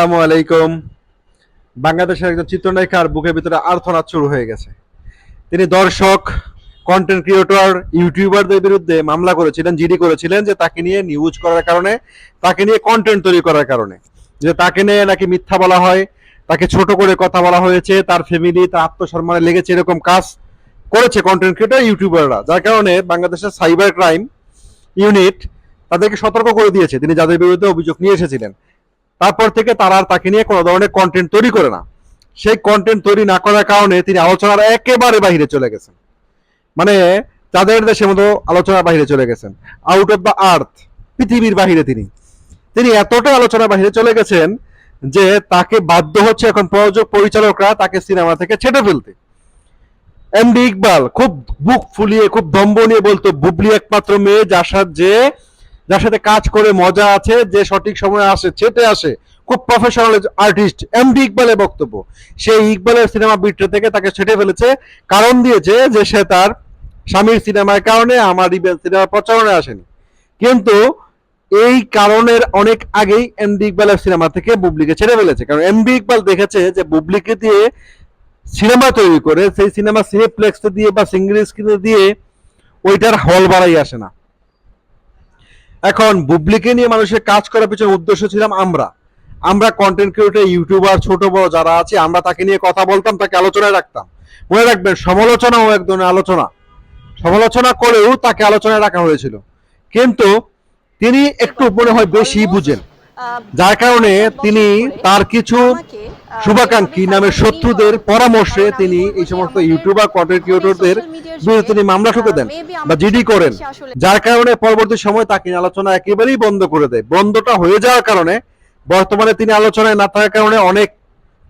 আসসালামু আলাইকুম। বাংলাদেশের একজন চিত্রনায়িকার বুকের ভিতরে আর্থনাদ শুরু হয়ে গেছে। তিনি দর্শক কন্টেন্ট ক্রিয়েটর ইউটিউবারদের বিরুদ্ধে মামলা করেছিলেন, জিডি করেছিলেন যে তাকে নিয়ে নিউজ করার কারণে, তাকে নিয়ে কন্টেন্ট তৈরি করার কারণে। যে তাকে নিয়ে নাকি মিথ্যা বলা হয়, তাকে ছোট করে কথা বলা হয়েছে, তার ফ্যামিলি তার আত্মসম্মানে লেগেছে এরকম কাজ করেছে কন্টেন্ট ক্রিয়েটর ইউটিউবাররা যার কারণে বাংলাদেশের সাইবার ক্রাইম ইউনিট তাদেরকে সতর্ক করে দিয়েছে। তিনি যাদের বিরুদ্ধে অভিযোগ নিয়ে এসেছিলেন। তারপর থেকে তারা আর তাকে নিয়ে কোনো ধরনের কন্টেন্ট তৈরি করে না। সেই কন্টেন্ট তৈরি না করার কারণে তিনি আলোচনার একেবারে বাইরে চলে গেছেন। মানে তাদের দেশের মতো আলোচনার বাহিরে চলে গেছেন। আউট অফ দ্য আর্থ পৃথিবীর বাহিরে তিনি। তিনি এতটাই আলোচনার বাহিরে চলে গেছেন যে তাকে বাধ্য হচ্ছে এখন প্রযোজক, পরিচালকরা তাকে সিনেমা থেকে ছেটে ফেলতে। এমডি ইকবাল খুব বুক ফুলিয়ে, খুব দম্ব নিয়ে বলতো, বুবলি একমাত্র মেয়ে যার সাথে যে যার সাথে কাজ করে মজা আছে, যে সঠিক সময়ে আসে, ছেটে আসে, খুব প্রফেশনাল আর্টিস্ট এম এমডি ইকবালের বক্তব্য। সেই ইকবালের সিনেমা বিট্রে থেকে তাকে ছেটে ফেলেছে, কারণ দিয়েছে যে সে তার স্বামীর সিনেমার কারণে আমার রিবেল সিনেমা প্রচারণে আসেনি। কিন্তু এই কারণের অনেক আগেই এম এমডি ইকবালের সিনেমা থেকে বুবলিকে ছেড়ে ফেলেছে। কারণ এম এমডি ইকবাল দেখেছে যে বুবলিকে দিয়ে সিনেমা তৈরি করে, সেই সিনেমা সিনেপ্লেক্সে দিয়ে বা সিঙ্গেল স্ক্রিনে দিয়ে ওইটার হল বাড়াই আসে না। এখন বুবলিকে নিয়ে মানুষের কাজ করার পিছনে উদ্দেশ্য ছিলাম আমরা। আমরা কন্টেন্ট ক্রিয়েটর ইউটিউবার ছোট, বড় যারা আছে, আমরা তাকে নিয়ে কথা বলতাম, তাকে আলোচনায় রাখতাম। মনে রাখবেন, সমালোচনাও এক ধরনের আলোচনা। সমালোচনা করেও তাকে আলোচনায় রাখা হয়েছিল। কিন্তু তিনি একটু মনে হয় বেশি বুঝেন। যার কারণে তিনি তার কিছু শুভাকাঙ্ক্ষী নামের শত্রুদের পরামর্শে তিনি এই সমস্ত ইউটিউবার কন্টেন্ট ক্রিয়েটরদের বিরুদ্ধে তিনি মামলা ঠুকে দেন বা জিডি করেন, যার কারণে পরবর্তী সময় তাকে আলোচনা একেবারেই বন্ধ করে দেয়। বন্ধটা হয়ে যাওয়ার কারণে বর্তমানে তিনি আলোচনায় না থাকার কারণে অনেক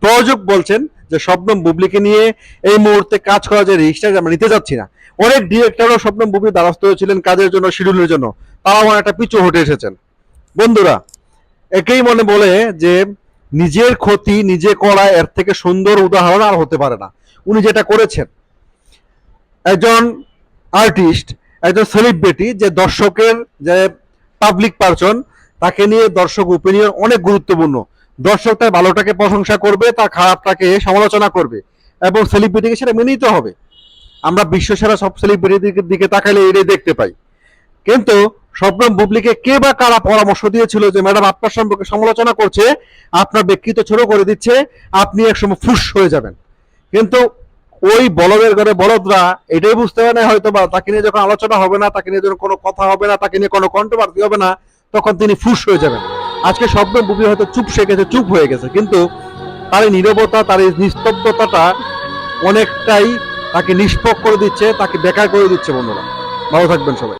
প্রযোজক বলছেন যে শবনম বুবলিকে নিয়ে এই মুহূর্তে কাজ করা যে রিস্কটা আমরা নিতে যাচ্ছি না। অনেক ডিরেক্টরও শবনম বুবলি দ্বারস্থ হয়েছিলেন কাজের জন্য, শিডিউলের জন্য। তারা তারাও অনেকটা পিছু হটে এসেছেন। বন্ধুরা, একেই মনে বলে যে নিজের ক্ষতি, নিজে করা এর থেকে সুন্দর উদাহরণ আর হতে পারে না। উনি যেটা করেছেন, একজন আর্টিস্ট একজন সেলিব্রিটি যে দর্শকের, যে পাবলিক পার্সন তাকে নিয়ে দর্শক ওপিনিয়ন অনেক গুরুত্বপূর্ণ। দর্শক তার ভালোটাকে প্রশংসা করবে, তার খারাপটাকে সমালোচনা করবে এবং সেলিব্রিটিকে সেটা মেনে নিতে হবে। আমরা বিশ্বসেরা সব সেলিব্রিটির দিকে তাকালে এটাই দেখতে পাই। কিন্তু স্বপ্নম বুবলিকে কে বা কারা পরামর্শ দিয়েছিল যে ম্যাডাম আপনার সম্পর্কে সমালোচনা করছে, আপনার ব্যক্তিত্ব ছোট করে দিচ্ছে, আপনি একসময় ফুস হয়ে যাবেন। কিন্তু ওই বলদের ঘরে বলদরা এটাই বুঝতে পারে না হয়তো বা তাকে নিয়ে যখন আলোচনা হবে না, তাকে নিয়ে যখন কোনো কথা হবে না, তাকে নিয়ে কোনো কন্ট্রোভার্সি হবে না, তখন তিনি ফুস হয়ে যাবেন। আজকে স্বপ্ন বুবলি হয়তো চুপ সে গেছে, চুপ হয়ে গেছে, কিন্তু তার এই নীরবতা, তার এই নিস্তব্ধতাটা অনেকটাই তাকে নিষ্পক করে দিচ্ছে, তাকে বেকার করে দিচ্ছে বন্ধুরা। ভালো থাকবেন সবাই।